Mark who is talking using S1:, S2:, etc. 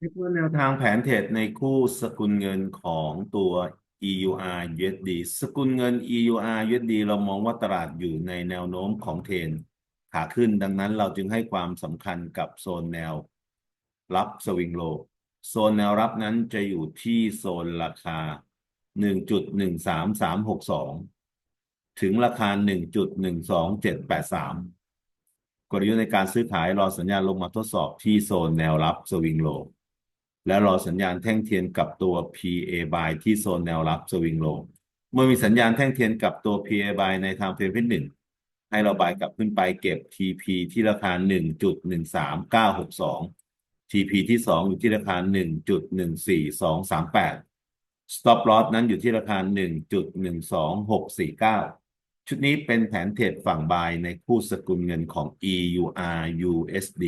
S1: นี่คือแนวทางแผนเทรดในคู่สกุลเงินของตัว EUR USD สกุลเงิน EUR USD เรามองว่าตลาดอยู่ในแนวโน้มของเทรนขาขึ้นดังนั้นเราจึงให้ความสำคัญกับโซนแนวรับสวิงโลโซนแนวรับนั้นจะอยู่ที่โซนราคา 1.13362 ถึงราคา 1.12783 กลยุทธ์ในการซื้อขายรอสัญญาณลงมาทดสอบที่โซนแนวรับสวิงโล และรอสัญญาณแท่งเทียนกับตัว PA buy ที่โซนแนวรับสวิงโลเมื่อมีสัญญาณแท่งเทียนกับตัว PA buy ใน time frame ที่หนึ่งให้เราบายกลับขึ้นไปเก็บ TP ที่ราคา 1.13962 TP ที่สองอยู่ที่ราคา 1.14238 Stop loss นั้นอยู่ที่ราคา 1.12649 ชุดนี้เป็นแผนเทรดฝั่งบายในคู่สกุลเงินของ EUR USD